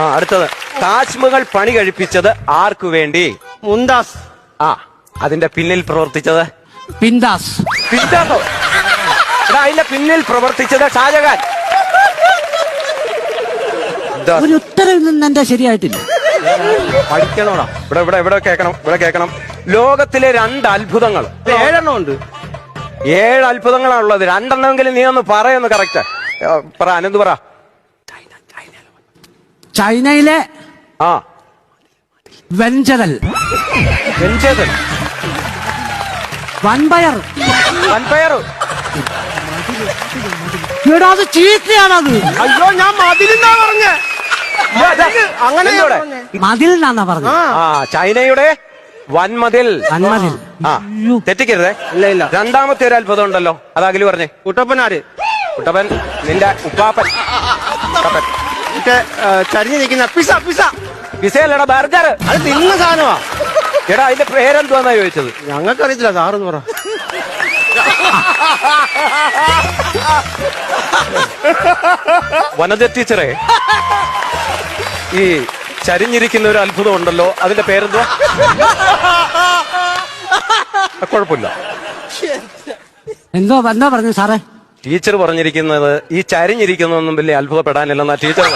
ആ അടുത്തത്. താജ്മഹൽ പണി കഴിപ്പിച്ചത് ആർക്കു വേണ്ടി? മുന്താസ് ആ അതിന്റെ പിന്നിൽ പ്രവർത്തിച്ചത്? പിന്താസ് പിന്താസോ എടാ അതിന്റെ പിന്നിൽ പ്രവർത്തിച്ചത് ഷാജഹാൻ. ദാ, ഒരു ഉത്തരം നിന്ന് എന്റെ ശരിയായിട്ടില്ല. പഠിക്കണോടാ. ഇവിടെ ഇവിടെ ഇവിടെ കേൾക്കണം ഇവിടെ കേൾക്കണം ലോകത്തിലെ രണ്ട് അത്ഭുതങ്ങൾ. ഏഴെണ്ണം ഉണ്ട്. ഏഴ് അത്ഭുതങ്ങളാണുള്ളത്. രണ്ടെണ്ണമെങ്കിലും നീ ഒന്ന് പറയൊന്ന് കറക്റ്റ് പറ അനന്ത് പറ. ചൈനയിലെ ആ. വെഞ്ചരൽ വെഞ്ചേതൻ വൻപയർ. വൻപയർ. എടാ അത് ചീത്തയാണത്. അയ്യോ ഞാൻ മതിലെന്നാ പറഞ്ഞ. അങ്ങനെ? മതിൽ എന്നാ പറഞ്ഞത് ആ. ചൈനയുടെ വൻമതിൽ. വൻമതിൽ. ആ തെറ്റിക്കരുതേ. ഇല്ല ഇല്ല. രണ്ടാമത്തെ ഒരു അത്ഭുതം ഉണ്ടല്ലോ. അത് അഖിൽ പറഞ്ഞേ. കുട്ടപ്പനാര്? കുട്ടപ്പൻ നിന്റെ ഉപ്പാപ്പൻ. ഉപ്പാപ്പൻ. മറ്റേ ചരിഞ്ഞു നിൽക്കുന്ന പിസ പിസ. പിസയല്ലടാ ബർഗർ. അത് തിന്ന സാധനമാ. എടാ അതിന്റെ പേരെന്തുവാന്നാ ചോദിച്ചത്? ഞങ്ങൾക്കറിയത്തില്ല സാറെന്ന് പറ. വനജ ടീച്ചറെ ഈ ചരിഞ്ഞിരിക്കുന്ന ഒരു അത്ഭുതം ഉണ്ടല്ലോ അതിന്റെ പേരെന്തുവാ? കുഴപ്പമില്ല. എന്തോ വന്നാ പറഞ്ഞു സാറേ. ടീച്ചർ പറഞ്ഞിരിക്കുന്നത് ഈ ചരിഞ്ഞിരിക്കുന്നൊന്നും വലിയ അത്ഭുതപ്പെടാനില്ലെന്നാ ടീച്ചർ.